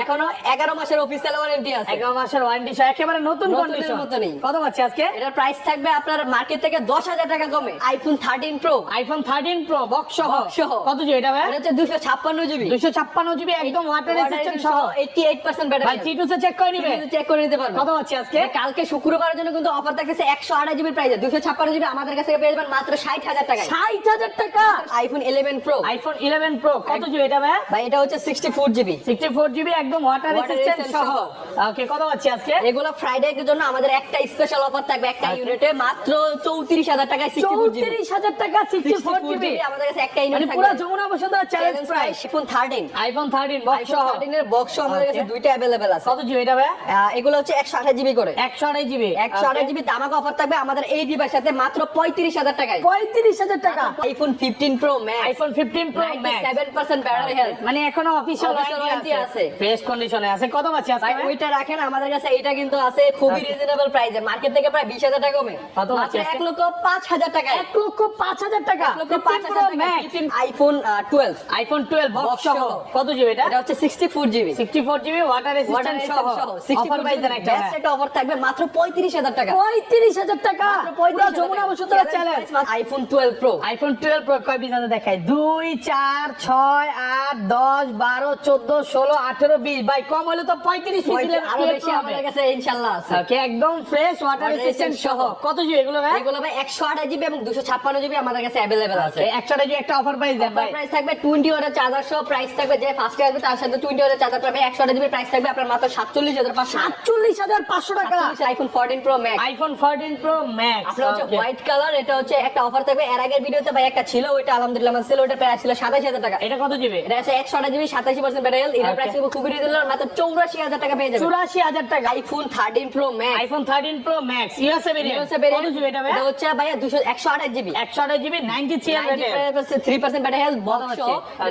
এখনও এগারো মাসের অফিসিয়াল ওয়ারেন্টি আছে। এগারো মাসের ওয়ারেন্টি সহ একেবারে নতুন কন্ডিশন মতনই। কত পাচ্ছি আজকে? এটার প্রাইস থাকবে আপনার মার্কেট থেকে দশ হাজার টাকা কমে। IPhone thirteen pro iPhone thirteen pro box সহ। কত জিবি এটা ভাই? এটা হচ্ছে দুশো ছাপ্পান্ন জিবি দুশো ছাপ্পান্ন জিবি একদম ওয়াটার রেসিস্ট্যান্ট সহ। এইটি এইট পার্সেন্ট ভাই চিটুসে চেক করে নিবে। চেক করে নিতে পারবেন কত পাচ্ছি আজকে? কালকে শুক্রবারের জন্য কিন্তু অফার থাকতেছে একশো আঠাশ জিবির প্রাইস দুশো ছাপ্পান্ন জিবি আমাদের কাছে পেয়ে যাবেন মাত্র ষাট হাজার টাকা ষাট হাজার টাকা? IPhone eleven pro iPhone eleven pro কত জিবি এটা ভাই? ভাই এটা হচ্ছে sixty four GB sixty four GB একদম ওয়াটার রেসিস্ট্যান্ট সহ। ওকে কত পাচ্ছি আজকে? এগুলো ফ্রাইডে এর জন্য আমাদের একটা স্পেশাল অফার থাকবে একটা আচ্ছা। ইউনিটে মাত্র চৌত্রিশ হাজার টাকায় সিক্সটি ফোর জিবি চৌত্রিশ হাজার টাকা সিক্সটি ফোর জিবি আমাদের কাছে একটা মানে ইউনিট পুরো Jamuna Bashundhara challenge price iPhone thirteen iPhone thirteen box iPhone সহ। থার্টিন এর বক্স আমাদের কাছে দুইটা অ্যাভেলেবেল আছে। কত জিবি এটা ভাই এগুলো হচ্ছে একশো আঠাশ জিবি করে। একশো আড়াই জিবি দামাক অফার থাকবে আমাদের এই ডিভাইস সাথে মাত্র পঁয়ত্রিশ হাজার টাকায়। পঁয়ত্রিশ হাজার টাকা। IPhone fifteen pro max iPhone fifteen pro max seven percent battery health মানে এখনও Official ওয়ারেন্টি আছে। আছে। ফ্রেশ কন্ডিশনে আছে। কত ভাই ভাই? ওইটা রাখেন আমাদের কাছে এটা কিন্তু আছে খুবই রিজনেবল প্রাইসে মার্কেট থেকে প্রায় বিশ হাজার টাকা কমে। কত আছে? এক লক্ষ পাঁচ হাজার টাকা। এক লক্ষ পাঁচ হাজার টাকা? এক লক্ষ পাঁচ হাজার টাকা। IPhone twelve iPhone twelve box সহ। কত জিবি এটা? এটা হচ্ছে sixty four GB sixty four GB water resistant সহ। অফার পাইছেন একটা একটা অফার থাকবে মাত্র পঁয়ত্রিশ হাজার টাকা। পঁয়ত্রিশ হাজার টাকা? পুরো Jamuna Bashundhara challenge iPhone twelve pro iPhone twelve pro কয় পিস আছে দেখাই? দুই চার ছয় আট দশ বারো চোদ্দ ষোলো আঠেরো বিশ। কম হলে তো পঁয়ত্রিশ পিস আমাদের কাছে ইনশাল্লাহ আছে। একদম ফ্রেশ ওয়াটার রেসিস্ট্যান্ট সহ। সহ। কত জিবি এগুলো ভাই? এগুলো ভাই একশো আঠাশ জিবি এবং দুশো ছাপ্পান্ন জিবি আমাদের কাছে অ্যাভেলেবেল আছে। একশোটা যে একটা অফার প্রাইস দেন ভাই। প্রাইস থাকবে টোয়েন্টি ওয়াটের চার্জার সহ প্রাইস থাকবে যে ফার্স্টে আসবে তার সাথে টোয়েন্টি ওয়াটের চার্জার পাবে একশো আঠাশ জিবি প্রাইস থাকবে আপনার মাত্র সাতচল্লিশ হাজার পাঁচশো সাতচল্লিশ হাজার পাঁচশো টাকা। IPhone fourteen pro max iPhone fourteen pro max আপনার হচ্ছে হোয়াইট কালার এটা হচ্ছে একটা অফার থাকবে। এর আগের ভিডিওতে ভাই একটা ছিল ওইটা আলহামদুলিল্লাহ আমার ছিল ওটা প্রাইস ছিল সাতাশ হাজার টাকা। এটা কত জিবি? এটা আছে একশো আঠাশ জিবি সাতাশি পার্সেন্ট ব্যাটারি এটা Okay. প্রাইস খুবই রিজনেবল মাত্র চৌরাশি হাজার টাকা পেয়ে যাবে। চুরাশি হাজার টাকা। IPhone thirteen pro max iPhone thirteen pro max USA variant কত জিবি এটা ভাই এটা হচ্ছে দুশো একশো আঠাশ জিবি একশো আঠাশ GB ninety three three percent battery health কত বক্স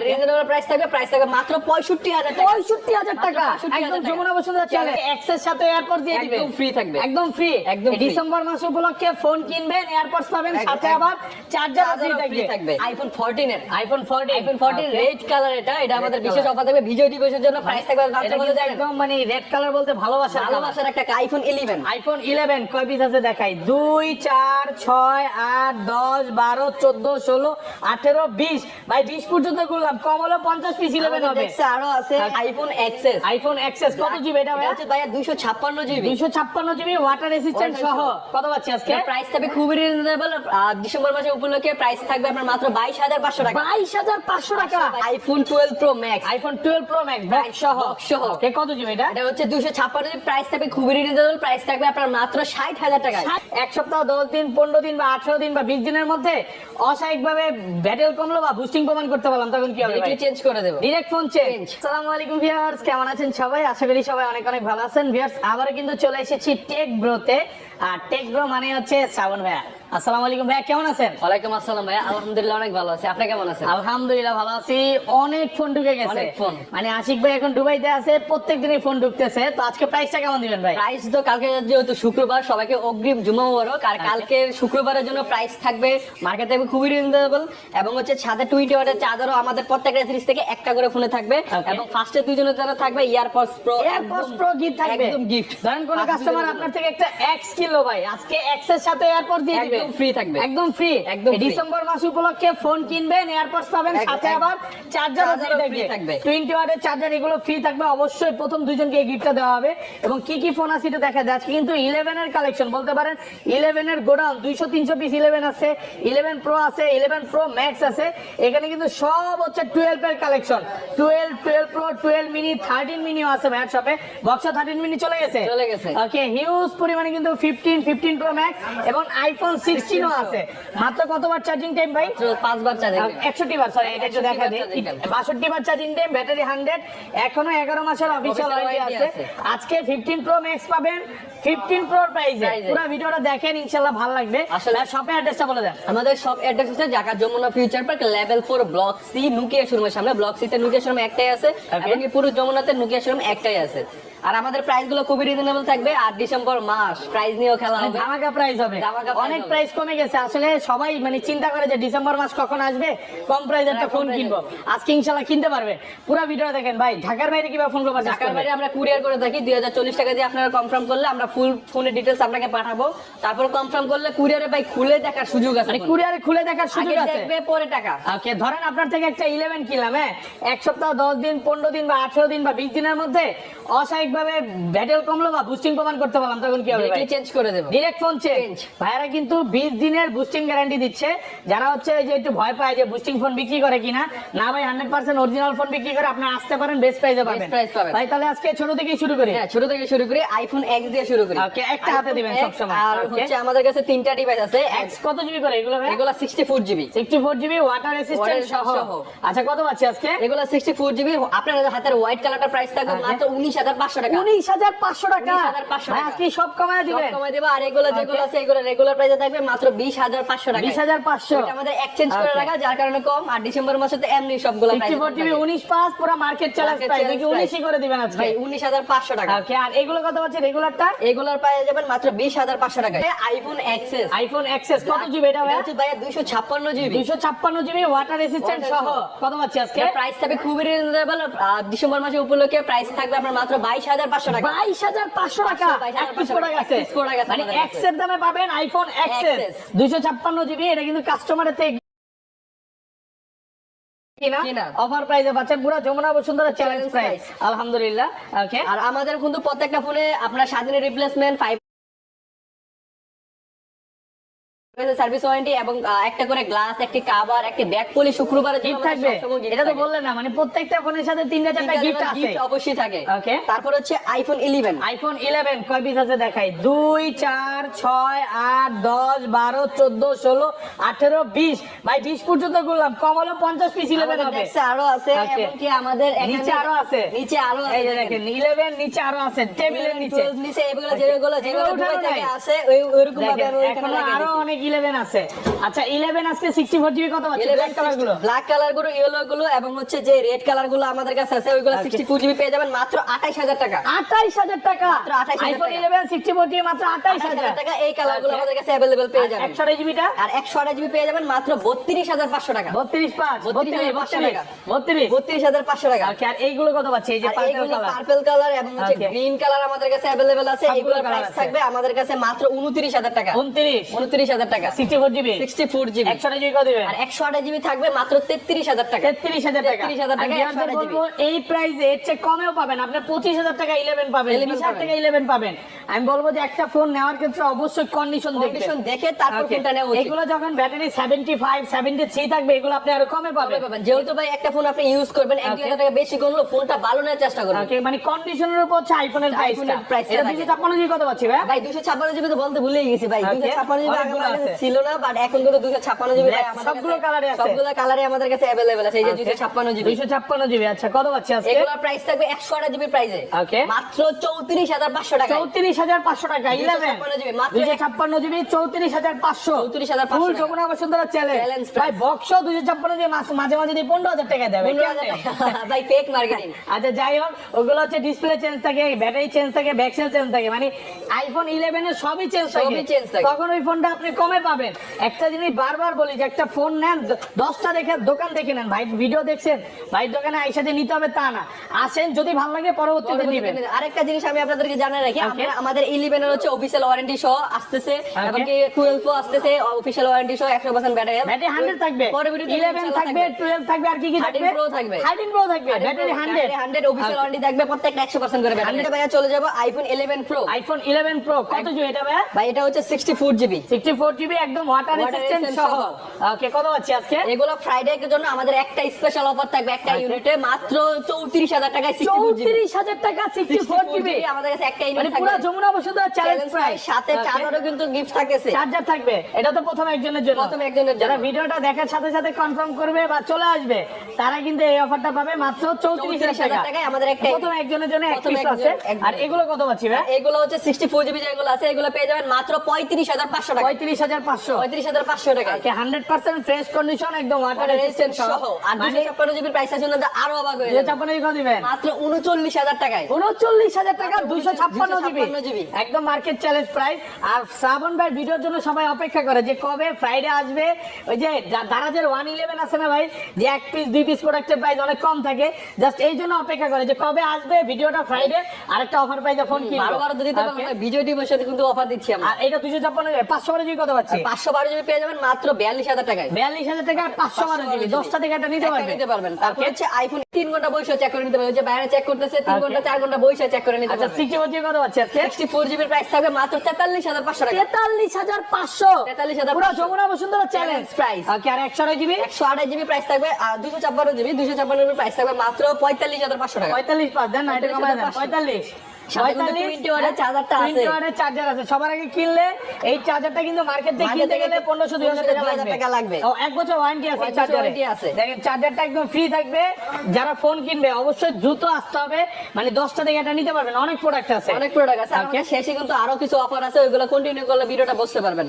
রিজনেবল প্রাইস থাকবে প্রাইস থাকবে মাত্র পঁয়ষট্টি হাজার টাকা। পঁয়ষট্টি হাজার টাকা। একদম যমুনা বসুন্ধরা চলে এক্সের সাথে এয়ারপোর্ট দিয়ে দিবে। একদম free থাকবে। একদম ফ্রি একদম ডিসেম্বর মাস উপলক্ষে ফোন কিনবেন এয়ারপোর্টস পাবেন সাথে আবার চার্জার ফ্রি ফ্রি থাকবে। আইফোন ফোরটিন এর। IPhone fourteen iPhone fourteen red colour এটা এটা আমাদের বিশেষ। অফার থাকবে। ভিডিও ডিভিশনের জন্য প্রাইস থাকবে। কিন্তু দেন একদম মানে রেড কালার বলতে ভালোবাসা ভালোবাসার একটা আইফোন ইলেভেন আইফোন ইলেভেন কয় পিস আছে দেখাই? দুই চার ছয় আট দশ বারো চোদ্দ ষোলো আঠেরো বিশ। ভাই বিশ পর্যন্ত করলাম কম হলো পঞ্চাশ পিস ইলেভেন হবে। আরও আছে আইফোন এক্সেস আইফোন এক্সেস কত জিবি এটা ভাই ভাইয়া দুইশো ছাপ্পান্ন জিবি দুইশো ছাপ্পান্ন জিবি ওয়াটার রেসিস্ট্যান্ট সহ। কত পাচ্ছি আজকে? প্রাইস থাকবে খুবই রিজনেবল ডিসেম্বর মাসে উপলক্ষে প্রাইস থাকবে আপনার মাত্র বাইশ হাজার পাঁচশো টাকা। বাইশ হাজার পাঁচশো টাকা। IPhone twelve pro max iPhone twelve pro max box সহ। সহ। ওকে কত জিবি এটা? এটা হচ্ছে দুশো ছাপ্পান্ন জিবি। প্রাইস থাকবে খুবই রিজনেবল প্রাইস থাকবে আপনার মাত্র ষাট হাজার এক সপ্তাহ দশ দিন পনেরো দিন বা আঠারো দিন বা বিশ দিনের মধ্যে অস্বাভাবিক ভাবে ব্যাটেল কমলো বা বুস্টিং প্রমাণ করতে পারলাম তখন কি হবে চেঞ্জ করে দেবো। ডিরেক্ট ফোন চেঞ্জ আসসালামু আলাইকুম ভিউয়ার্স কেমন আছেন সবাই? আশা করি সবাই অনেক অনেক ভালো আছেন। ভিউয়ার্স আবারও কিন্তু চলে এসেছি টেক ব্রোতে আর টেক ব্রো মানে হচ্ছে শ্রাবণ ভাইয়া। আসসালামু আলাইকুম ভাইয়া কেমন আছেন? ওয়ালাইকুম আসসালাম ভাইয়া আলহামদুলিল্লাহ অনেক ভালো আছে। আপনি কেমন আছেন? আলহামদুলিল্লাহ ভালো আছি। অনেক ফোন ঢুকে গেছে। ফোন। মানে আশিক ভাই এখন দুবাইতে আছে প্রত্যেক দিনই ফোন ঢুকতেছে। তো আজকে প্রাইসটা কেমন দিবেন ভাই? প্রাইস তো কালকে যেহেতু শুক্রবার সবাইকে অগ্রিম জুমা মোবারক। আর আচ্ছা। কালকে শুক্রবারের জন্য প্রাইস থাকবে মার্কেট থাকবে খুবই রিজনেবল এবং হচ্ছে ছাদে টোয়েন্টি ওয়াটের চার্জারও আমাদের প্রত্যেকটা সিরিজ থেকে একটা করে ফোনে থাকবে। এবং ফার্স্টে দুজনের জন্য থাকবে AirPods pro AirPods pro gift থাকবে। একদম গিফট ধরেন কোন কাস্টমার আপনার থেকে একটা এক্স কিনলো ভাই। আজকে এক্সের সাথে এয়ারপডস দিয়ে একদম free থাকবে। একদম ফ্রি একদম ডিসেম্বর মাস উপলক্ষে ফোন কিনবেন এয়ারপডস পাবেন সাথে আবার চার্জারও ফ্রি থাকবে। থাকবে। 20 ওয়াটের চার্জার এগুলো ফ্রি থাকবে। অবশ্যই প্রথম দুইজনকে এই গিফটটা দেওয়া হবে। এবং কি কি ফোন আছে এটা দেখা আজকে কিন্তু 11 এর কালেকশন বলতে পারেন 11 এর গোডাউন 200 300 পিস 11 আছে 11 প্রো আছে 11 প্রো ম্যাক্স আছে। এখানে কিন্তু সব হচ্ছে 12 এর কালেকশন 12 12 প্রো 12 মিনি 13 মিনিও আছে ভাইয়ার শপে বক্সা 13 মিনি চলে গেছে? চলে গেছে। ওকে হিউজ পরিমাণে কিন্তু 15 15 প্রো ম্যাক্স এবং আইফোন 16 ও আছে। মাত্র কতবার চার্জিং টাইম ভাই? পাঁচবার চার্জ একষট্টি বার সরি এটা একটু দেখা বার দিই। বাষট্টি বার চার্জিং টাইম ব্যাটারি হান্ড্রেড এখনও এগারো মাসের অফিসিয়াল ওয়ারেন্টি আছে। আজকে ফিফটিন প্রো ম্যাক্স পাবেন। ফিফটিন প্রো প্রাইসে পুরো ভিডিওটা দেখেন ইনশাল্লাহ ভালো লাগবে। আসলে- শপে অ্যাড্রেসটা বলে দেন। আমাদের সব অ্যাড্রেস হচ্ছে Dhaka Jamuna future park level four block C Nokia শোরুমের সামনে। ব্লক সিতে নুকিয়া শোরুম একটাই আছে. এবং পুরো যমুনাতে নুকিয়া শোরুম একটাই আছে। আর আমাদের প্রাইসগুলো খুবই রিজনেবল থাকবে। আর ডিসেম্বর মাস প্রাইস নিয়েও খেলা হবে। ধামাকা প্রাইস হবে। অনেক। প্রাইস কমে গেছে। আসলে সবাই মানে চিন্তা করে যে ডিসেম্বর মাস কখন আসবে কম প্রাইস একটা ফোন কিনবো। আজকে ইনশাল্লাহ কিনতে পারবে। পুরো ভিডিও দেখেন ভাই ঢাকার বাইরে কীভাবে ফোন করব ঢাকার বাইরে আমরা কুরিয়ার করে থাকি। দুই হাজার চল্লিশ টাকা দিয়ে আপনারা কনফার্ম করলে আমরা ফুল ফোনের ডিটেলস আপনাকে পাঠাবো। তারপর কনফার্ম করলে কুরিয়ারে ভাই খুলে দেখার সুযোগ আছে মানে কুরিয়ারে খুলে দেখার সুযোগ আছে। দেখবে পরে টাকা। ওকে ধরেন আপনার থেকে একটা ইলেভেন কিনলাম হ্যাঁ? এক সপ্তাহ দশ দিন পনেরো দিন বা আঠেরো দিন বা বিশ দিনের মধ্যে অস্বাভাবিক ভাবে ব্যাটেল কমলো বা বুস্টিং প্রমাণ করতে পারলাম তখন কি হবে চেঞ্জ করে দেবো। Direct phone change. ভাইয়ারা কিন্তু বিশ দিনের বুস্টিং গ্যারান্টি দিচ্ছে। যারা হচ্ছে যে একটু ভয় পায় যে বুস্টিং ফোন বিক্রি করে কিনা না ভাই হান্ড্রেড পার্সেন্ট অরিজিনাল ফোন বিক্রি করে আপনি আসতে পারেন বেস্ট প্রাইসে পাবেন। ভাই তাহলে আজকে ছোট থেকেই শুরু করি? হ্যাঁ ছোট থেকে শুরু করি আইফোন এক্স দিয়ে শুরু করি। Okay, একটা হাতে দিবেন X, সবসময়। আর হচ্ছে আমাদের কাছে তিনটা ডিভাইস আছে। এক্স কত জিবি করে এগুলো ভাই? এগুলো sixty four GB sixty four GB water resistant সহ। আচ্ছা কত পাচ্ছি আজকে? এগুলো সিক্সটি ফোর জিবি আপনার হাতের হোয়াইট কালারটা প্রাইস থাকবে. মাত্র উনিশ হাজার পাঁচশো টাকা। উনিশ হাজার পাঁচশো টাকা। 19,500 ভাই টাকা। আজকে সব কমায় দিবেন। কমাই দেবো আর এগুলো যেগুলো আছে এগুলো রেগুলার প্রাইসে থাকবে মাত্র বিশ হাজার পাঁচশো টাকা বিশ হাজার পাঁচশো। আমাদের এক্সচেঞ্জ করে রাখা যার কারণে কম আর ডিসেম্বর মাসে তো এমনি সবগুলো সিক্সটি ফোর জিবি উনিশ পাঁচ পুরো মার্কেট চ্যালেঞ্জ প্রাইস উনিশই করে দিবেন আজকে। উনিশ হাজার পাঁচশো টাকা। আর এগুলো কত পাচ্ছি রেগুলারটা? এগুলোর পাওয়া যাবেন মাত্র বিশ হাজার পাঁচশো টাকা আইফোন এক্সেস আইফোন এক্সেস কত জিবি এটা ভাই? ভাইয়া দুইশো ছাপ্পান্ন জিবি দুইশো ছাপ্পান্ন জিবি ওয়াটার রেসিস্ট্যান্ট সহ। সহ। কত পাচ্ছি আজকে? প্রাইস থাকবে খুবই রিজনেবল ডিসেম্বর মাসে উপলক্ষে প্রাইস থাকবে আপনার মাত্র বাইশ হাজার পাঁচশো টাকা। বাইশ হাজার পাঁচশো টাকা। 22,500 এক পিস প্রোডাক্ট আছে। এক piece product আছে মানে আমাদের এক্সের দামে পাবেন আইফোন এক্সের দুইশো ছাপ্পান্ন জিবি এটা কিন্তু কাস্টমারের থেকে। অফার প্রাইসে পাচ্ছেন পুরো যমুনা বসুন্ধরা চ্যালেঞ্জ প্রাইস আলহামদুলিল্লাহ। ওকে আর আমাদের কিন্তু প্রত্যেকটা ফোনে আপনার স্বাধীন রিপ্লেসমেন্ট ফাইভ সার্ভিস ওয়ারেন্টি এবং একটা করে গ্লাস একটি কাভার একটি ব্যাগ পলি শুক্রবারের গিফট থাকবে? এটা তো। বললেন না মানে প্রত্যেকটা ফোনের সাথে তিনটা চারটা গিফট আছে। অবশ্যই থাকে। Okay. তারপর হচ্ছে আইফোন ইলেভেন আইফোন ইলেভেন কয় পিস আছে দেখাই? দুই চার ছয় আট দশ বারো চোদ্দ ষোলো আঠেরো বিশ। ভাই বিশ পর্যন্ত করলাম। কম হলো পঞ্চাশ পিস ইলেভেন হবে। আরও আছে. এমনকি আমাদের নিচে আরও আছে। নিচে আরও আছে এই যে দেখেন ইলেভেন নিচে আরও আছে টেবিলের নিচে। নিচে এগুলো যেগুলো যেগুলো। আসে ওই ওইরকম ভাবে আরও অনেক ইলেভেন আছে। আচ্ছা ইলেভেন আজকে সিক্সটি ফোর জিবি কত পাচ্ছে? ব্ল্যাক কালারগুলো? ব্ল্যাক কালারগুলো ইয়েলো গুলো এবং হচ্ছে যে রেড কালারগুলো আমাদের কাছে আছে ওইগুলো Okay. সিক্সটি টু জিবি পেয়ে যাবেন মাত্র আঠাইশ হাজার টাকা। আঠাইশ হাজার টাকা? মাত্র 28,000 আইফোন টাকা। ইলেভেন সিক্সটি ফোর জিবি মাত্র 28,000 টাকা এই কালারগুলো আমাদের কাছে অ্যাভেলেবেল পেয়ে যাবেন। জিবিটা আর জিবি পেয়ে যাবেন মাত্র বত্রিশ হাজার পাঁচশো টাকা। বত্রিশ পাঁচ বত্রিশ 32,500 টাকা। হাজার পাঁচশো টাকা। ওকে আর এইগুলো কত পাচ্ছে? এই যে পার্পল কালার পার্পল কালার এবং হচ্ছে গ্রিন কালার আমাদের কাছে অ্যাভেলেবেল আছে। এগুলোর প্রাইস থাকবে আমাদের কাছে মাত্র উনত্রিশ হাজার টাকা। উনত্রিশ। উনত্রিশ হাজার টাকা। Sixty four GB sixty four GB একশো জিবি কত আর একশো আঠাশ জিবি থাকবে মাত্র তেত্রিশ হাজার টাকা। তেত্রিশ হাজার টাকা। 33,000 টাকা, আমি আপনাদের 128 বলব এই প্রাইস এর চেয়ে কমেও পাবেন। আপনি পঁচিশ হাজার টাকা ইলেভেন পাবেন বিশ হাজার টাকা ইলেভেন পাবেন। আমি বলব যে একটা ফোন নেওয়ার ক্ষেত্রে অবশ্যই কন্ডিশন কন্ডিশন দেখে তারপর ফোনটা নেওয়া উচিত এগুলো যখন battery seventy five seventy three থাকবে এগুলো আপনি আরও কমে পাবেন? যেহেতু ভাই একটা ফোন আপনি ইউজ করবেন এক দুই Okay. হাজার টাকা বেশি করল ফোনটা ভালো নেওয়ার চেষ্টা করবেন Okay, মানে কন্ডিশনের উপর হচ্ছে আইফোনের প্রাইসটা এটা থাকে। দুশো ছাপ্পান্ন জিবি কত পাচ্ছি ভাই ভাই দুশো ছাপ্পান্ন জিবি তো বলতে ভুলে গেছি ভাই Okay. দুশো ছাপ্পান্ন জিবি আছে। ছিল না বাট এখন কিন্তু দুশো ছাপ্পান্ন জিবি ভাই আমাদের সবগুলো কাছে- আছে। সবগুলো কালারে আমাদের কাছে অ্যাভেলেবেল আছে এই যে দুশো ছাপ্পান্ন জিবি দুইশো ছাপ্পান্ন জিবি আচ্ছা কত পাচ্ছি আজকে প্রাইস থাকবে একশো আঠাশ জিবি প্রাইসে Okay. মাত্র চৌত্রিশ হাজার পাঁচশো টাকা চৌত্রিশ হাজার পাঁচশো টাকা ইলেভেন 256 জিবি, মাত্র দুইশো এক- ছাপ্পান্ন জিবি চৌত্রিশ হাজার পাঁচশো। 34,500 ফুল যমুনা বসুন্ধরা চ্যালেঞ্জ ভাই বক্স দুইশো ছাপ্পান্ন জিবি মাঝে মাঝে দিয়ে পনেরো হাজার টাকা দেবে। পনেরো হাজার কেমনে? টাকা। ভাই ফেক মার্কেটিং আচ্ছা যাই হোক ওগুলো হচ্ছে ডিসপ্লে চেঞ্জ থাকে ব্যাটারি চেঞ্জ থাকে ব্যাকসেল চেঞ্জ থাকে। মানে আইফোন ইলেভেন এর সবই চেঞ্জ থাকে। সবই change থাকে। তখন ওই ফোনটা আপনি কমে পাবেন? একটা জিনিস বারবার বলি যে একটা ফোন নেন দশটা দেখে দোকান দেখে নেন। ভাই ভিডিও দেখছেন ভাই দোকানে আইসা যে নিতে হবে তা না। আসেন যদি ভালো লাগে পরবর্তীতে নেবেন। আরেকটা জিনিস আমি আপনাদেরকে জানাই রাখি। আমাদের ইলেভেনের হচ্ছে অফিসিয়াল ওয়ারেন্টি সহ আসতেছে। এমনকি টুয়েলভ আসতেছে অফিসিয়াল ওয়ারেন্টি সহ একশো পার্সেন্ট ব্যাটারি ব্যাটারি হান্ড্রেড থাকবে। পরে ইলেভেন থাকবে টুয়েলভ থাকবে আর কি কি থাকবে? Pro থাকবে। থার্টিন প্রো থাকবে battery hundred hundred official warranty থাকবে প্রত্যেকটা একশো পার্সেন্ট করে ভাইয়া চলে যাব iPhone eleven pro iPhone eleven pro কত জিবি এটা ভাই ভাই এটা হচ্ছে sixty four GB sixty four GB একদম ওয়াটার রেসিস্ট্যান্ট সহ। ওকে কত পাচ্ছি আজকে? এগুলো ফ্রাইডে এর জন্য আমাদের একটা স্পেশাল অফার থাকবে একটা ইউনিটে মাত্র চৌত্রিশ হাজার টাকায় চৌত্রিশ হাজার টাকা সিক্সটি ফোর জিবি আমাদের কাছে একটা মানে ইউনিট পুরো থাকবে। যমুনা বসুন্ধরা চ্যালেঞ্জ চ্যালেঞ্জ সাথে চার্জারও কিন্তু গিফট থাকতেছে চার্জার থাকবে। এটা তো প্রথম একজনের জন্য। প্রথম একজনের যারা ভিডিওটা দেখার সাথে সাথে কনফার্ম করবে বা চলে আসবে তারা কিন্তু এই অফারটা পাবে মাত্র 34,000 টাকায় আমাদের একটা প্রথম একজনের জন্য এক পিস আছে। আর এগুলো কত পাচ্ছি ভাই? এগুলো হচ্ছে সিক্সটি ফোর জিবি যেগুলো আছে এগুলো পেয়ে যাবেন মাত্র পঁয়ত্রিশ হাজার পাঁচশো টাকা। ফ্রেশ কন্ডিশন একদম ওয়াটার রেজিস্ট্যান্ট সহ। আর দুশো ছাপ্পান্ন জিবির প্রাইস আছে ওনাদের আরও অবাক হয়ে দুশো যাবে। কত দিবেন? মাত্র উনচল্লিশ হাজার টাকায়। উনচল্লিশ হাজার টাকা দুইশো ছাপ্পান্ন জিবি 256 জিবি। একদম মার্কেট চ্যালেঞ্জ প্রাইস আর শ্রাবণ ভাই ভিডিওর জন্য সবাই অপেক্ষা করে যে কবে ফ্রাইডে আসবে। ওই যে দারাজের ওয়ান ইলেভেন আছে না ভাই যে এক পিস দুই পিস প্রোডাক্টের প্রাইস অনেক কম থাকে। জাস্ট এই জন্য অপেক্ষা করে যে কবে আসবে ভিডিওটা ফ্রাইডে আর একটা অফার প্রাইসে ফোন কিনবো। বারো বারো দিতে Okay? বিজয় টিমের সাথে কিন্তু অফার দিচ্ছি আমরা। আর এটা দুশো ছাপ্পান্ন পাঁচশো বারো জিবি কত পাচ্ছি? পাঁচশো বারো জিবি পেয়ে যাবেন মাত্র বিয়াল্লিশ হাজার টাকায়। বিয়াল্লিশ হাজার টাকা পাঁচশো বারো জিবি দশটা থেকে একটা নিতে একটা পারবে নিতে পারবেন। তারপর? হচ্ছে আইফোন তিন ঘণ্টা বসে চেক করে নিতে পারবেন। যে বাইরে চেক করতেছে তিন ঘণ্টা চার ঘণ্টা বসে চেক করে নিতে আচ্ছা পারবেন। সিক্সটি ফোর জিবি কত পাচ্ছি আজকে? সিক্সটি ফোর জিবির প্রাইস থাকবে মাত্র তেতাল্লিশ হাজার পাঁচশো তেতাল্লিশ হাজার পাঁচশো। 43,500 পুরো Jamuna Bashundhara challenge price okay আর একশো আড়াই জিবি একশো আঠাশ জিবি প্রাইস থাকবে আর দুশো ছাপ্পান্ন জিবি দুশো ছাপ্পান্ন জিবি প্রাইস থাকবে মাত্র পঁয়তাল্লিশ হাজার পাঁচশো টাকা। পঁয়তাল্লিশ পাঁচ দেন পঁয়তাল্লিশ। সাথে কিন্তু 20 ওয়াটের চার্জারটা আছে। চার্জার আছে। সবার আগে কিনলে এই চার্জারটা কিন্তু মার্কেট থেকে কিনতে গেলে পনেরোশো দুই হাজার টাকা লাগবে। টাকা লাগবে। ও এক বছর ওয়ারেন্টি আছে চার্জারে আছে। দেখেন চার্জারটা একদম ফ্রি থাকবে। যারা ফোন কিনবে অবশ্যই দ্রুত আসতে হবে। মানে দশটা থেকে এটা নিতে পারবেন। অনেক প্রোডাক্ট আছে। অনেক প্রোডাক্ট আছে. শেষে কিন্তু আরও কিছু অফার আছে ওইগুলো কন্টিনিউ করলে ভিডিওটা বুঝতে পারবেন.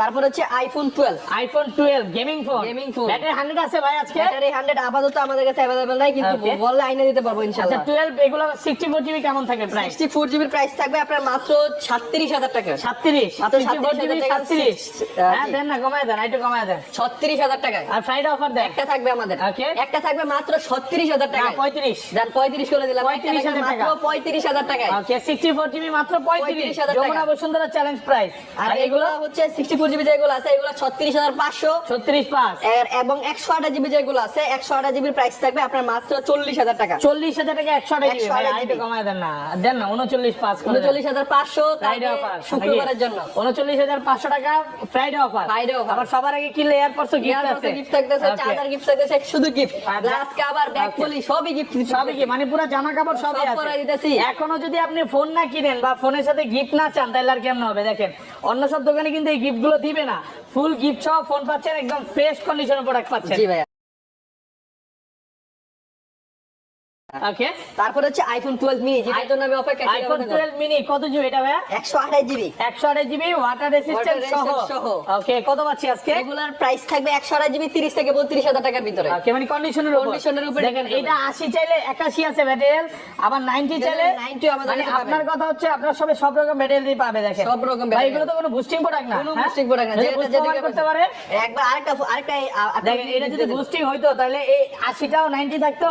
তারপর হচ্ছে iPhone twelve iPhone twelve gaming phone gaming. Battery hundred আছে ভাই আজকে। ব্যাটারি হান্ড্রেড আপাতত আমাদের কাছে অ্যাভেলেবেল নাই কিন্তু বললে আইনে দিতে পারব আচ্ছা ইনশাল্লাহ টুয়েলভ এগুলো সিক্সটি ফোর জিবি কেমন থাকে প্রাইস সিক্সটি ফোর জিবির প্রাইস থাকবে আপনার মাত্র সাতত্রিশ হাজার টাকা। সাতত্রিশ। মাত্র সিক্সটি ফোর 37,000 জিবি টাকা, সাতত্রিশ। six- জি। দেন না কমায় দেন একটু কমায় দেন। ছত্রিশ হাজার টাকায়। আর ফ্রাইডে অফার দেন। একটা থাকবে আমাদের। একটা থাকবে মাত্র ছত্রিশ হাজার টাকা পঁয়ত্রিশ। দেন পঁয়ত্রিশ করে দিলাম। 35,000 মাত্র টাকা। পঁয়ত্রিশ হাজার টাকায়। সিক্সটি ফোর জিবি মাত্র পঁয়ত্রিশ। 35,000 টাকা। বসুন্ধরা চ্যালেঞ্জ প্রাইস আর এগুলো হচ্ছে সিক্সটি ফোর জিবি যেগুলো আছে এগুলো ছত্রিশ হাজার পাঁচশো। ছত্রিশ পাঁচ। এবং একশো আটা জিবি যেগুলো আছে একশো আঠাশ জিবির প্রাইস থাকবে আপনার মাত্র চল্লিশ হাজার টাকা। চল্লিশ হাজার টাকা একশো আঠাশ জিবি 128 ভাই, একটু কমায় দেন না। দেন না উনচল্লিশ পাঁচ উনচল্লিশ হাজার পাঁচশো ফ্রাইডে অফার শুক্রবারের জন্য। উনচল্লিশ হাজার পাঁচশো টাকা ফ্রাইডে অফার offer। আবার সবার আগে কিনলে এয়ারপোর্টস গিফট আছে। গিফট থাকতেছে. চার্জার গিফট থাকতেছে শুধু gift glass cover bag poly সবই গিফট সবই কি মানে পুরো জামা কাপড় সবই সব আছে। এখনও যদি আপনি ফোন না কিনেন বা ফোনের সাথে গিফট না চান তাহলে আর কেমন হবে? দেখেন অন্য সব দোকানে কিন্তু এই গিফটগুলো দিবে না। ফুল গিফট সহ ফোন পাচ্ছেন একদম ফ্রেশ কন্ডিশনের প্রোডাক্ট পাচ্ছেন। জি ভাইয়া। ওকে তারপর হচ্ছে আইফোন টুয়েলভ মিনি যেটার জন্য আমি অপেক্ষা আইফোন টুয়েলভ মিনি কত জিবি এটা ভাইয়া? একশো আঠাশ জিবি একশো আঠাশ জিবি ওয়াটার রেসিস্ট্যান্ট সহ। ওকে কত পাচ্ছি আজকে? রেগুলার প্রাইস থাকবে একশো আঠাশ জিবি তিরিশ থেকে বত্রিশ হাজার টাকার ভিতরে। ওকে মানে কন্ডিশনের উপর। এর উপর দেখেন এটা 80 চাইলে 81 আছে ম্যাটেরিয়াল আবার 90 চাইলে 90 আমাদের মানে আপনার কথা হচ্ছে আপনার সবে সব রকম ম্যাটেরিয়াল দিয়ে পাবে দেখেন। সব রকম ভাই এগুলো তো কোনো বুস্টিং প্রোডাক্ট না কোনো হ্যাঁ? বুস্টিং প্রোডাক্ট না যেটা যেটা করতে পারে। একবার আরেকটা আরেকটা দেখেন এটা যদি বুস্টিং হইতো তাহলে এই 80টাও 90 থাকতো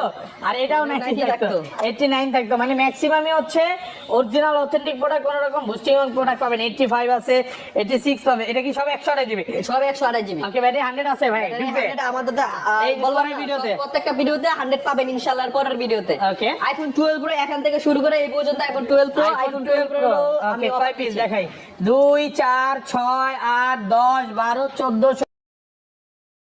আর এটাও 90 90 থাকতো। থাকতো। 89 থাকতো। মানে ম্যাক্সিমামই হচ্ছে অরিজিনাল অথেন্টিক প্রোডাক্ট কোন রকম বুস্টিং প্রোডাক্ট পাবেন। 85 আছে 86 পাবে। এটা কি সব 100 জিবি সব একশো আঠাশ জিবি ওকে ব্যাটারি 100 আছে ভাই ঢুকবে? আমাদের তো, আহ, এই যে বললাম পরের না, ভিডিওতে। প্রত্যেকটা ভিডিওতে হান্ড্রেড পাবেন ইনশাল্লাহ পরের ভিডিওতে। Okay. আইফোন প্রো এখান থেকে শুরু করে এই পর্যন্ত iPhone twelve pro iPhone 12 pro okay কয় পিস দেখাই? 2 4 6 8 10 12 14 ষোলো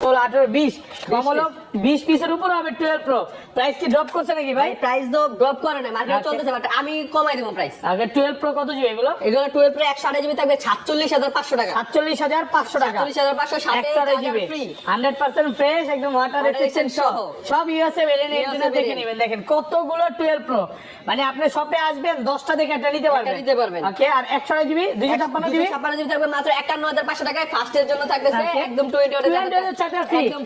আঠারো বিশ। কম হলো বিশ পিসের উপর হবে টুয়েলভ প্রো প্রাইস কি ড্রপ করছে নাকি ভাই? ভাই প্রাইস তো ড্রপ করে না মার্কেটে চলতেছে বাট আমি কমাই দেবো প্রাইস আগে টুয়েলভ প্রো কত জিবি এগুলো? এগুলো টুয়েলভ প্রো একশো আঠাশ জিবি থাকবে সাতচল্লিশ হাজার পাঁচশো টাকা। সাতচল্লিশ হাজার পাঁচশো টাকা। সাতচল্লিশ হাজার পাঁচশো একশো আড়াই জিবি হান্ড্রেড পার্সেন্ট ফ্রেশ একদম ওয়াটার Water সহ। সহ। সব ইউএসএ ভেরিয়েন্ট দেখে নেবেন। দেখেন কতগুলো টুয়েলভ প্রো মানে আপনি শপে আসবেন দশটা দেখে একটা নিতে পারবেন। নিতে পারবেন। ওকে আর একশো জিবি দুইশো ছাপ্পান্ন জিবি ছাপ্পান্ন জিবি থাকবে মাত্র একান্ন হাজার পাঁচশো টাকায় ফার্স্টের জন্য থাকতেছে একদম টোয়েন্টি 20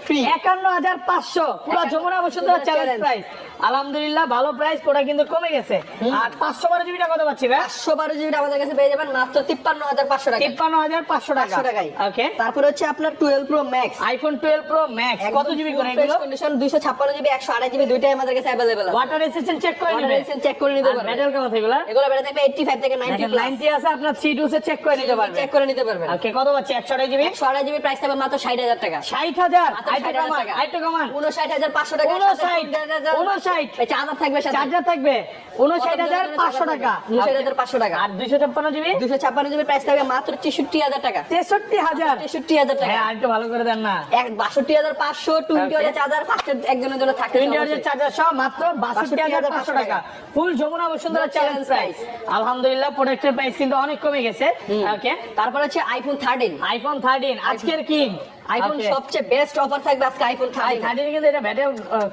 ফ্রি একান্ন হাজার পাঁচশো। পুরো যমুনা বসুন্ধরা চ্যালেঞ্জ প্রাইস আলহামদুলিল্লাহ ভালো প্রাইস পুরো কিন্তু কমে গেছে। আর পাঁচশো বারো জিবিটা কত পাচ্ছি পাঁচশো বারো জিবি আমাদের কাছে পেয়ে যাবেন মাত্র তিপ্পান্ন হাজার পাঁচশো টাকা তিপ্পান্ন হাজার পাঁচশো টাকা। টাকায়। ওকে তারপর হচ্ছে আপনার twelve pro max iPhone twelve pro max কত জিবি করে এগুলো? কন্ডিশন দুইশো ছাপ্পান্ন জিবি একশো আড়াই জিবি দুইটাই আমাদের কাছে অ্যাভেলেবেল ওয়াটার রেসিস্ট্যান্ট চেক করে নেবেন check করে নিতে পারবেন। মেটাল কেমন এগুলো? এগুলো বেড়ে থাকবে এইটটি ফাইভ থেকে নাইনটি 90 আছে আপনার 3 2 সে চেক করে নিতে পারবেন। চেক করে নিতে পারবেন। ওকে কত পাচ্ছি? 100 জিবি একশো আড়াই জিবি প্রাইস থাকবে মাত্র ষাট হাজার টাকা। 60000 মাত্র আইটো 60,000 কমান টাকা। আইটো কমান। উনষাট হাজার পাঁচশো টাকা 59, 59 চার্জার থাকবে চার্জার থাকবে। 59500 টাকা উনষাট হাজার পাঁচশো টাকা। আর 256 জিবি? দুশো ছাপ্পান্ন জিবি প্রাইস থাকবে মাত্র তেষট্টি হাজার টাকা। 63000 তেষট্টি হাজার টাকা। আরেকটু ভালো করে দেন না। এক বাষট্টি হাজার পাঁচশো টোয়েন্টি হাজার চার্জার একজনের জন্য থাকতে 20000 চার্জার সহ মাত্র 62500 টাকা। Full Jamuna Bashundhara challenge price আলহামদুলিল্লাহ প্রোডাক্টের প্রাইস কিন্তু অনেক কমে গেছে। ওকে তারপর হচ্ছে আইফোন থার্টিন আইফোন 13 আজকের কিং আইফোন সবচেয়ে বেস্ট অফার থাকবে আজকে আইফোন 13 থার্টিন কিন্তু এটা ব্যাটে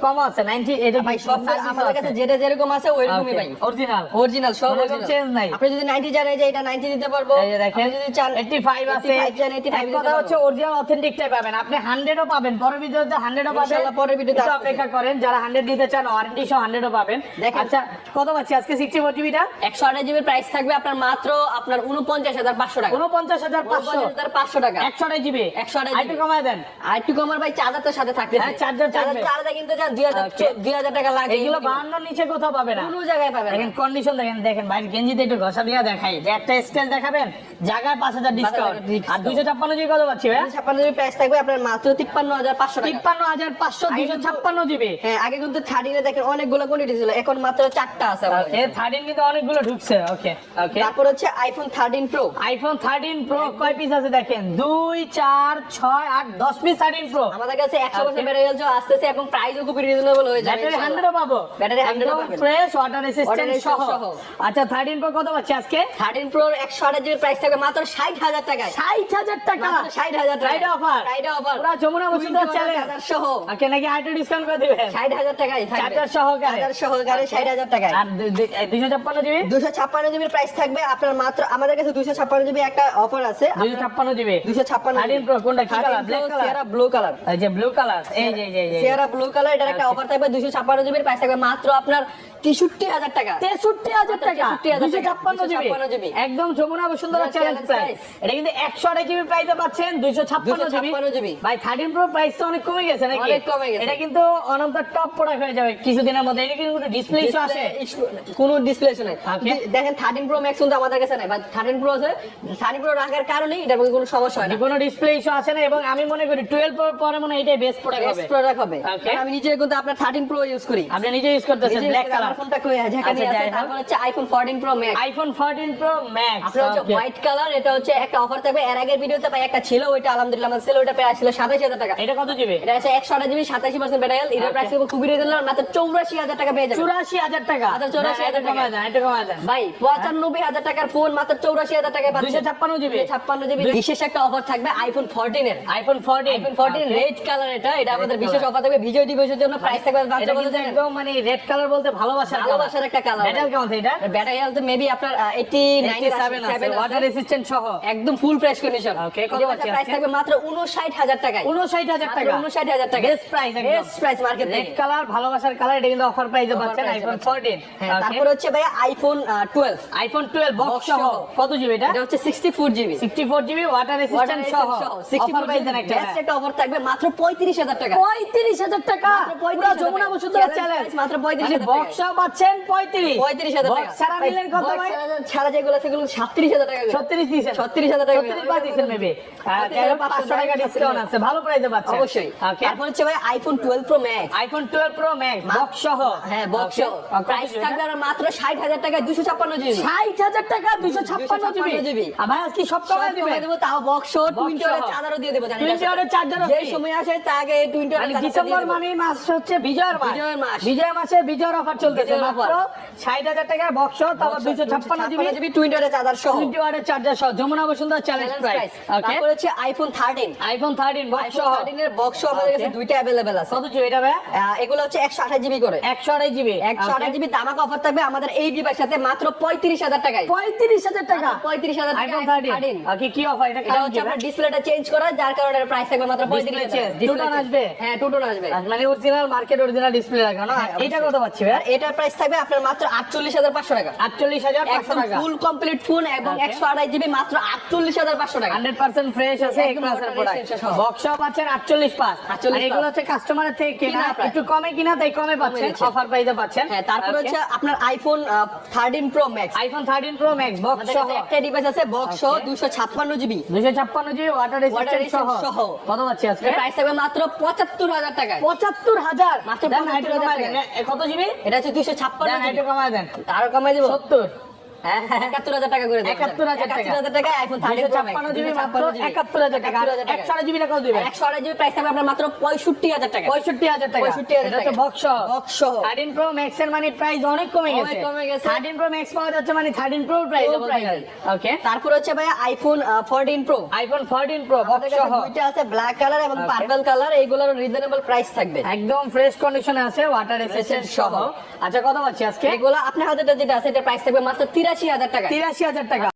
কম আছে 90 এটা ভাই সব আমাদের কাছে যেটা যেরকম আছে ওইরকমই ভাই। অরিজিনাল অরিজিনাল সব অরিজিনাল change নাই। আপনি যদি 90 চান যে এটা 90 দিতে পারব এই দেখেন যদি চান 85 আছে। 85 চান 85 এক দিতে কথা হচ্ছে অরিজিনাল অথেন্টিকটাই পাবেন। আপনি 100 ও পাবেন পরের ভিডিওতে 100 ও পাবেন পরের ভিডিওতে অপেক্ষা করেন যারা 100 দিতে চান ওয়ারেন্টি সহ 100 ও পাবেন। দেখেন। আচ্ছা কত পাচ্ছি? আজকে 64 জিবিটা 128 জিবির প্রাইস থাকবে আপনার মাত্র আপনার 49500 টাকা। 49500 500 টাকা। 128 জিবি 128 আইটু কমায় দেন। আর একটু কমার ভাই চার্জার তো সাথে হ্যাঁ, চার্জার থাকবে। চার্জার কিন্তু যান 2000 2000 টাকা লাগে। এগুলো 52 নিচে কোথাও পাবে না। কোনো জায়গায় পাবেন দেখেন কন্ডিশন দেখেন দেখেন ভাই গেঞ্জিতে একটু ঘষা দিয়ে দেখাই। যে একটা স্কেল দেখাবেন জায়গায় 5000 ডিসকাউন্ট। আর 256 জিবি কত পাচ্ছি ভাই? 56 জিবি প্রাইস থাকবে আপনার মাত্র 53500 টাকা। 53500 256 জিবি হ্যাঁ আগে কিন্তু 13 এ দেখেন অনেকগুলো কোয়ান্টিটি ছিল এখন মাত্র চারটা আছে কাছে। 13 কিন্তু অনেকগুলো ঢুকছে ওকে ওকে তারপর হচ্ছে আইফোন 13 প্রো আইফোন 13 প্রো কয় পিস আছে দেখেন? 2 4 6 8 10 পিস 13 প্রো আমাদের কাছে 100% ব্যাটারি হেলথ আসতেছে এবং প্রাইসও খুব রিজনেবল হয়ে যাবে ব্যাটারি ইনশাআল্লাহ। 100 পাবো। ব্যাটারি 100 ফ্রেশ ওয়াটার রেসিস্ট্যান্ট সহ। আচ্ছা 13 প্রো কত পাচ্ছি আজকে? 13 প্রো 128 জিবি প্রাইস থাকবে মাত্র 60000 টাকায়। 60000 টাকা? মাত্র 60000 টাকা অফার ফ্রাইডে অফার পুরো যমুনা বসুন্ধরা চ্যালেঞ্জ সহ। ওকে নাকি আইটো ডিসকাউন্ট করে দিবেন? 60000 টাকায় চার্জার সহকারে। চার্জার সহকারে 60000 টাকায়। আর 256 জিবি 256 জিবি প্রাইস থাকবে আপনার মাত্র আমাদের কাছে 256 জিবি একটা অফার আছে। 256 জিবি 256 13 প্রো কোনটা? কি সিয়ারা ব্লু কালার এই যে ব্লু কালার এই যে এই যে, সিয়ারা ব্লু কালার এটার একটা অফার থাকবে 256 জিবির প্রাইস থাকবে মাত্র আপনার 63000 টাকা। 63000 টাকা? 256 জিবি একদম যমুনা বসুন্ধরা চ্যালেঞ্জ প্রাইস এটা কিন্তু 128 জিবি প্রাইসে পাচ্ছেন 256 জিবি ভাই 13 প্রো প্রাইস তো অনেক কমে গেছে নাকি? অনেক কমে গেছে। এটা কিন্তু অন টপ প্রোডাক্ট হয়ে যাবে কিছুদিনের মধ্যে। এটা কিন্তু ডিসপ্লে ইস্যু আছে। কোনো ডিসপ্লে ইস্যু নাই। দেখেন 13 প্রো ম্যাক্স কিন্তু আমাদের কাছে নাই বাট 13 প্রো আছে। 13 প্রো রাখার কারণে মধ্যে কোনো সমস্যা হয় না। কোনো ডিসপ্লে ইস্যু আছে না এবং আমি মনে করি 12 প্রো পরে মনে হয় এটাই বেস্ট প্রোডাক্ট হবে। বেস্ট প্রোডাক্ট হবে আমি নিজে কিন্তু আপনার 13 প্রো ইউজ করি। আপনি নিজে ইউজ করতেছেন ব্ল্যাক কালার ফোনটা কই আছে? যেখানে আচ্ছা, আছে তারপর হচ্ছে iPhone 14 pro max iPhone 14 pro max আপনার হচ্ছে হোয়াইট কালার এটা হচ্ছে একটা অফার থাকবে। এর আগের ভিডিওতে ভাই একটা ছিল ওইটা আলহামদুলিল্লাহ আমার ছিল ওইটা প্রায় ছিল 27000 টাকা। এটা কত জিবি এটা আছে 128 জিবি 87% ব্যাটারি Okay. প্রাইস খুবই রিজনেবল মাত্র 84000 টাকা পেয়ে যাবেন। 84000 টাকা? আচ্ছা, 84,000 এটা কমায় এটা কমায় দেন। ভাই 95000 টাকার ফোন মাত্র 84000 টাকায় পাচ্ছেন। 256 জিবি 56 জিবি বিশেষ একটা অফার থাকবে আইফোন 14 এর। আইফোন 14 আইফোন 14 রেড কালার এটা এটা আমাদের বিশেষ অফার থাকবে। বিজয় দিবসের জন্য প্রাইস থাকবে মাত্র জানেন একদম মানে রেড কালার বলতে ভালোবাসার ভালোবাসার একটা কালার মেটাল কেমন এটা? ব্যাটারি হেলথ মেবি আপনার 89 87 আছে ওয়াটার রেসিস্ট্যান্ট সহ। একদম ফুল ফ্রেশ কন্ডিশন Okay, কত পাচ্ছি প্রাইস থাকবে মাত্র 59000 টাকায়। 59000 টাকা। 59000 টাকা বেস্ট প্রাইস একদম। Best price market red colour ভালোবাসার কালার এটা কিন্তু অফার প্রাইসে পাচ্ছেন আইফোন 14 হ্যাঁ তারপর হচ্ছে ভাই আইফোন 12 আইফোন 12 বক্স সহ। কত জিবি এটা? এটা হচ্ছে 64 জিবি 64 জিবি ওয়াটার রেসিস্ট্যান্ট সহ। অফার প্রাইস দেন একটা বেস্ট একটা অফার থাকবে মাত্র 35000 টাকা। 35000 টাকা? পুরো যমুনা বসুন্ধরা চ্যালেঞ্জ মাত্র 35,000 মানে পাচ্ছেন 35 35000 টাকা। বক্স নিলেন কত ভাই? ছাড়া যেগুলো সেগুলো 37000 টাকা। 36 দিয়েছেন। 36000 টাকা। 36 দিয়েছেন মেবি 500 টাকা ডিসকাউন্ট আছে ভালো প্রাইসে পাচ্ছেন। অবশ্যই। তারপর হচ্ছে ভাই iPhone 12 pro max iPhone 12 pro max box সহ হ্যাঁ বক্স Okay. প্রাইস থাকবে আর মাত্র 60000 টাকায় 256 জিবি। 60000 টাকা 256 জিবি 256 জিবি। আর ভাই আজকে সব কমায় দিবেন তাও বক্স Box টুইন্টি সহ। ওয়াটের চার্জারও দিয়ে দেবো। আমাদের এগুলো হচ্ছে একশো আঠাশ জিবি করে। একশো আঠাশ জিবি একশো আঠাশ জিবি দামাক অফার থাকবে আমাদের এই ডিভাইস সাথে মাত্র পঁয়ত্রিশ হাজার টাকায়। পঁয়ত্রিশ হাজার টাকা? পঁয়ত্রিশ হাজার টাকা কি অফার এটা হচ্ছে আপনার ডিসপ্লেটা চেঞ্জ করা যার এর প্রাইস থাকবে মাত্র Display 35000 change, Display two-tone change। আসবে? হ্যাঁ আসবে। মানে অরিজিনাল মার্কেট অরিজিনাল ডিসপ্লে লাগানো হ্যাঁ, এটা কত পাচ্ছি ভাই? এটার প্রাইস থাকবে আপনার মাত্র 48500 টাকা। 48500 টাকা। ফুল কমপ্লিট ফোন এবং 128 জিবি মাত্র 48500 টাকা। 100% ফ্রেশ আছে ক্লাসের প্রোডাক্ট resistant সহ। বক্স পাচ্ছেন 48 পাস আর এগুলো হচ্ছে কাস্টমারের থেকে কেনা একটু কমে কিনা তাই কমে পাচ্ছেন। অফার প্রাইসে পাচ্ছেন। হ্যাঁ তারপর হচ্ছে আপনার iPhone 13 pro max iPhone 13 pro max box সহ। একটা ডিভাইস আছে বক্স সহ Okay. 256 GB 256 GB water Water resistant সহ। সহ। কত পাচ্ছি আজকে? প্রাইস থাকবে মাত্র 75000 হাজার 75000 মাত্র দেন 75,000 একটু কমায় দেন। টাকা। কত জিবি? এটা হচ্ছে 256 দেন জিবি। কমায় দেন। আরও কমাই দেবো? 70 হ্যাঁ। একাত্তর হাজার টাকা করে দেবো। 71,000 টাকা। একাত্তর হাজার টাকা আইফোন থার্টিন প্রো ছাপ্পান্ন জিবি মাত্র একাত্তর হাজার টাকা। একশো আট জিবি টাকাও দিবেন একশো আড়াই জিবি প্রাইস থাকবে আপনার মাত্র পঁয়ষট্টি হাজার টাকা। পঁয়ষট্টি হাজার টাকা। 65,000 এটা টাকা। Box box thirteen pro max এর মানে প্রাইস অনেক কমে গেছে। কমে গেছে। থার্টিন প্রো ম্যাক্স পাওয়া যাচ্ছে মানে thirteen pro price Pro price এ। ওকে তারপর হচ্ছে ভাই iPhone fourteen pro iPhone fourteen pro box দুইটা আছে ব্ল্যাক কালার এবং পার্পল কালার এইগুলোর রিজনেবল প্রাইস থাকবে। একদম ফ্রেশ কন্ডিশনে আছে ওয়াটার রেসিস্ট্যান্ট সহ। সহ। আচ্ছা কত পাচ্ছি আজকে? এগুলো আপনার হাতে যেটা আছে এটা প্রাইস থাকবে মাত্র তিরাশি হাজার টাকা তিরাশি হাজার টাকা।